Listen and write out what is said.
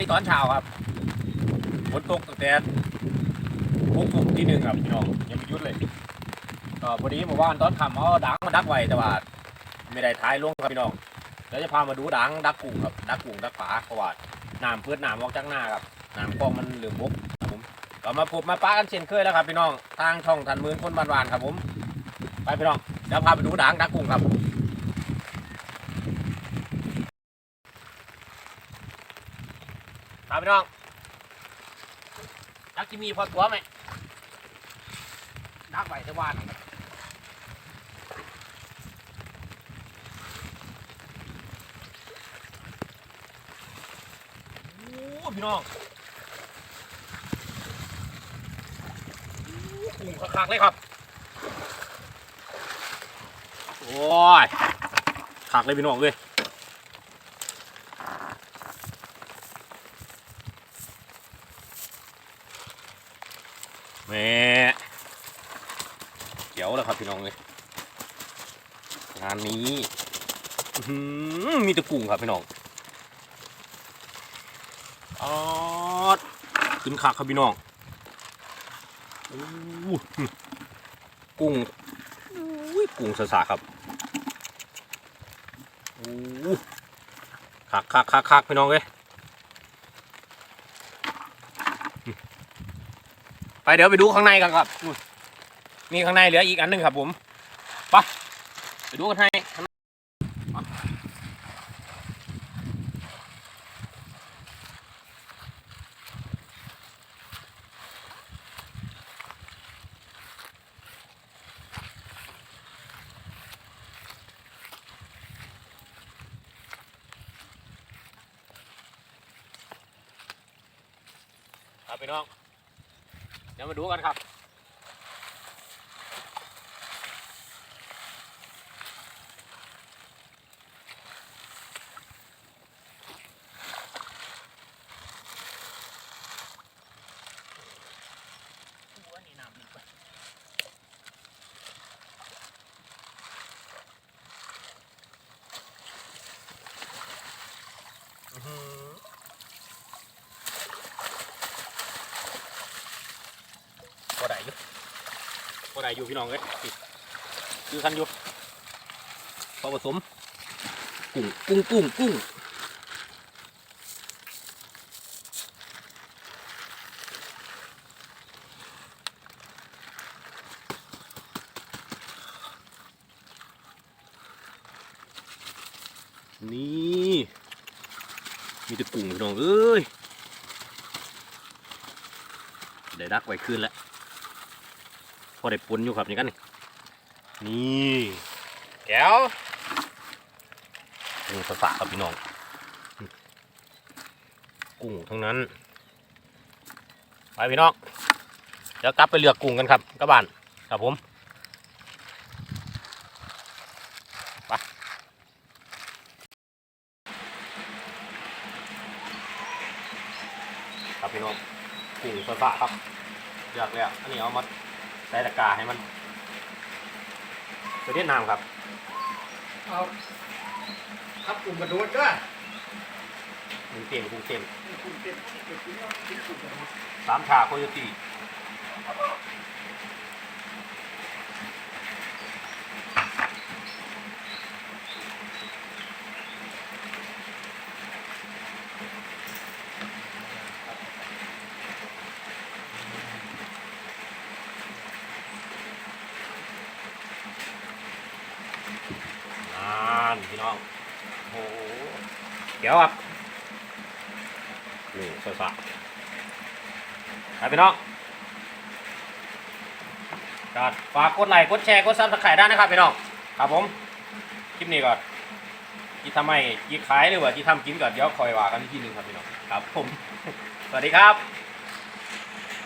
ตอนเช้าครับฝนตกตั้งแต่หกโมงที่หนึ่งครับพี่น้องยังไม่หยุดเลยก็พอดีเมื่อวานตอนค่ำเอาดังมาดักไว้แต่ว่าไม่ได้ท้ายลงครับพี่น้องเดี๋ยวจะพามาดูดังดักกุ้งครับดักกุ้งดักปลาเพราะว่าน้ำเพื่อนน้ำออกจากหน้าครับน้ำกองมันเหลืองบกครับผมก็มาพบมาป้ากันเช่นเคยแล้วครับพี่น้องทางช่องทันมือคนบานๆครับผม ไปพี่น้องเดี๋ยวพาไปดูดังดักกุ้งครับ ครับพี่น้องดักที่มีพอตัวไหมดักไว้ที่บ้านโอ้พี่น้องโอ้คักๆเลยครับ โอ้ยคักเลยพี่น้องเลย แม่เขียวแล้วครับพี่น้องเลยงานนี้มีแตะกุ้งครับพี่น้องออดขึ้นคักครับพี่น้องกุ้งอุ้ยกุ้งสาๆครับคักคักคักคักพี่น้องเลย ไปเดี๋ยวไปดูข้างในกันครับมีข้างในเหลืออีกอันหนึ่งครับผมไปไปดูกันให้ข้างในครับพี่น้อง ดี๋ยวมาดูกันครับอื้อหือบ่ได้อยู่ บ่ได้อยู่พี่น้องเอ้ยคือคันอยู่พอผสม กุ้งกุ้งกุ้งกุ้งนี่มีแต่กุ้งพี่น้องเอ้ยได้ดักไว้คืนแล้ว พอได้ปนอยู่ครับนี่กันนี่นี่แก้วกุ้งสะๆครับพี่น้องอืมกุ้งทั้งนั้น ไปพี่น้อง เดี๋ยวกลับไปเลือกกุ้งกันครับกลับบ้าน ครับผมไปครับพี่น้อง กุ้งสะๆครับเลือกแล้วอันนี้เอามา ใส่ตะกร้าให้มันไปเวียดนามครับ เอาครับกลุ่มกระโดดก็หนึ่งเต็มกุ้งเต็มกลุ่มเต็มที่เกิดขึ้นแล้วที่กลุ่มกระโดดสามชาโคโยตีอ่าน พี่น้องโอ้โหเดี๋ยวครับนี่สดๆไปพี่น้องก็ฝากกดไลค์กดแชร์กดซับสไครต์ได้นะครับพี่น้องครับผมคลิปนี้ก็ที่ทำไมที่ขายหรือว่าที่ทำกินก็เดี๋ยวคอยว่ากันอีกทีหนึ่งครับพี่น้องครับผมสวัสดีครับ